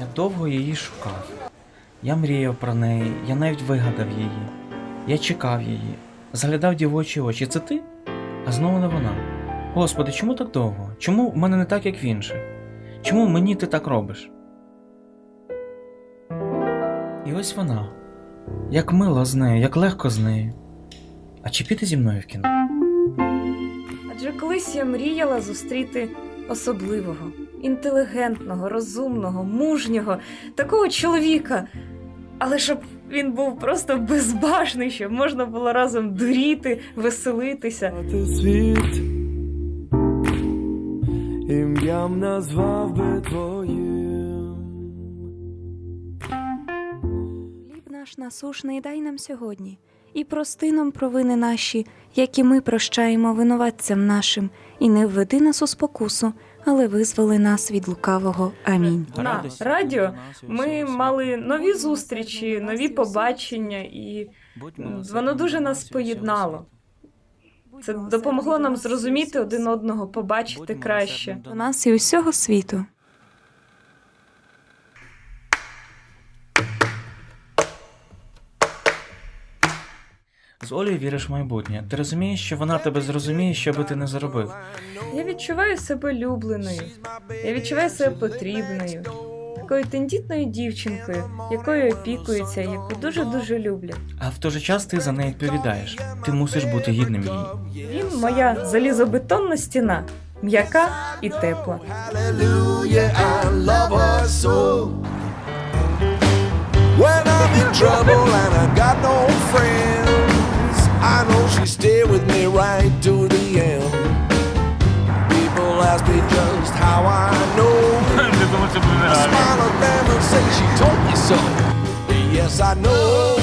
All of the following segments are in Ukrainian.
Я довго її шукав. Я мріяв про неї, я навіть вигадав її. Я чекав її, заглядав дівочі очі. Це ти? А знову не вона. Господи, чому так довго? Чому в мене не так, як в інших? Чому мені ти так робиш? І ось вона. Як мило з нею, як легко з нею. А чи піти зі мною в кіно? Адже колись я мріяла зустріти особливого, інтелігентного, розумного, мужнього, такого чоловіка. Але щоб він був просто безбашний, щоб можна було разом дуріти, веселитися. Світ ім'ям назвав би твоїм. Хліб наш насушний дай нам сьогодні, і прости нам провини наші, які ми прощаємо винуватцям нашим, і не введи нас у спокусу, але визволи нас від лукавого. Амінь. На радіо Ми мали нові зустрічі, нові побачення, і воно дуже нас поєднало. це допомогло нам зрозуміти один одного, побачити краще. До нас і усього світу. З Олею віриш в майбутнє. Ти розумієш, що вона тебе зрозуміє, що би ти не зробив. Я відчуваю себе любленою. Я відчуваю себе потрібною, такою тендітною дівчинкою, якою опікуються, яку дуже дуже люблять. А в той же час ти за неї відповідаєш. Ти мусиш бути гідним її. Він моя залізобетонна стіна, м'яка і тепла. When I'm in trouble and I got no friends, stay with me right to the end. People ask me just how I know. I smile at them and say she told me so. Yes, I know.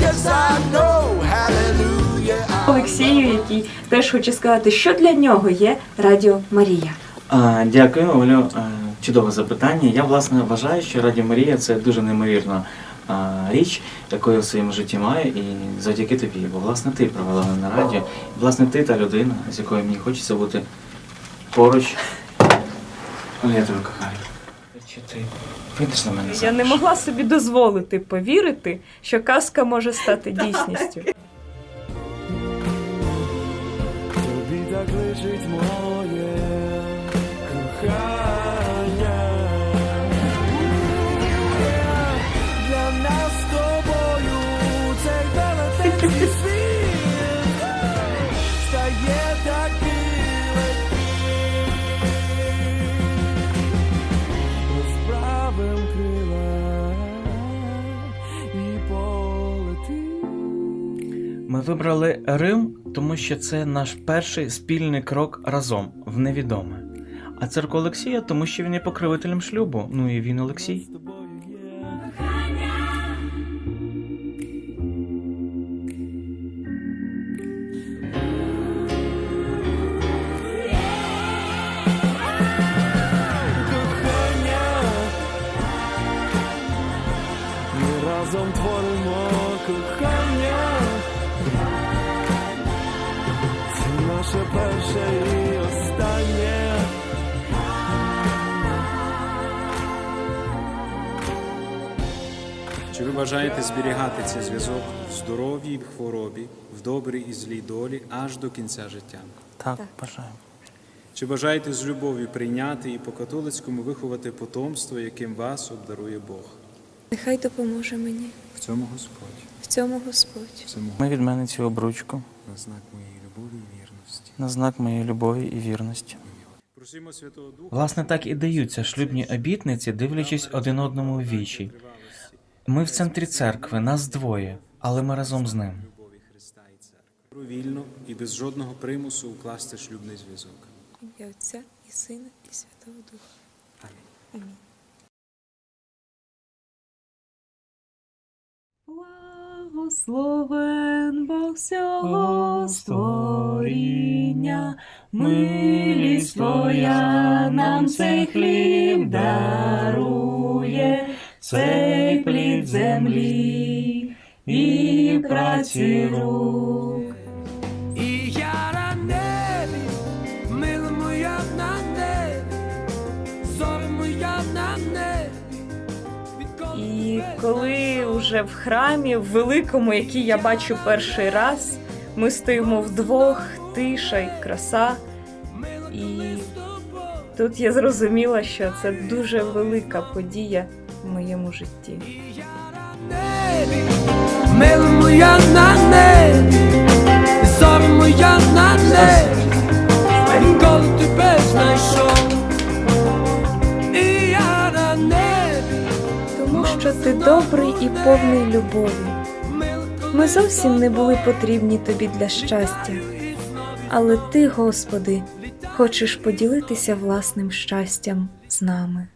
Yes, I know. Hallelujah. Олексію, який теж хоче сказати, що для нього є Радіо Марія. А, дякую, Олю. Чудове запитання. Я власне вважаю, що Радіо Марія це дуже неймовірна а, річ, яку я в своєму житті маю, і завдяки тобі. Бо власне ти провела мене на радіо. І, власне, ти та людина, з якою мені хочеться бути поруч. Оля, я тебе кохаю. Чи ти вийдеш на мене? Я не могла собі дозволити повірити, що казка може стати дійсністю. Тобі так лежить моє вибрали Рим, тому що це наш перший спільний крок разом в невідоме. А церква Олексія, тому що він є покровителем шлюбу. Ну і він Олексій. разом творимо кохання. Наше перше і останнє. Чи ви бажаєте зберігати цей зв'язок в здоров'ї і в хворобі, в добрій і злій долі аж до кінця життя? Так, бажаю. Чи бажаєте з любов'ю прийняти і по-католицькому виховати потомство, яким вас обдарує Бог? Нехай допоможе мені В цьому Господь, в цьому Господь. в цьому Ми від мене цю обручку на знак моєї любові і вірності. На знак моєї любові і вірності. Власне, так і даються шлюбні обітниці, дивлячись один одному в вічі. Ми в центрі церкви, нас двоє, але ми разом з ним. Вільно і без жодного примусу укласти шлюбний зв'язок. Ім'я Отця і Сина, і Святого Духа. Амінь. Амінь. Благословен Бог всього створіння, милість Твоя нам цей хліб дарує, цей плід землі і праці рук. І коли вже в храмі, в великому, який я бачу перший раз, ми стоїмо вдвох, тиша і краса. І тут я зрозуміла, що це дуже велика подія в моєму житті. Що ти добрий і повний любові. Ми зовсім не були потрібні тобі для щастя, але ти, Господи, хочеш поділитися власним щастям з нами.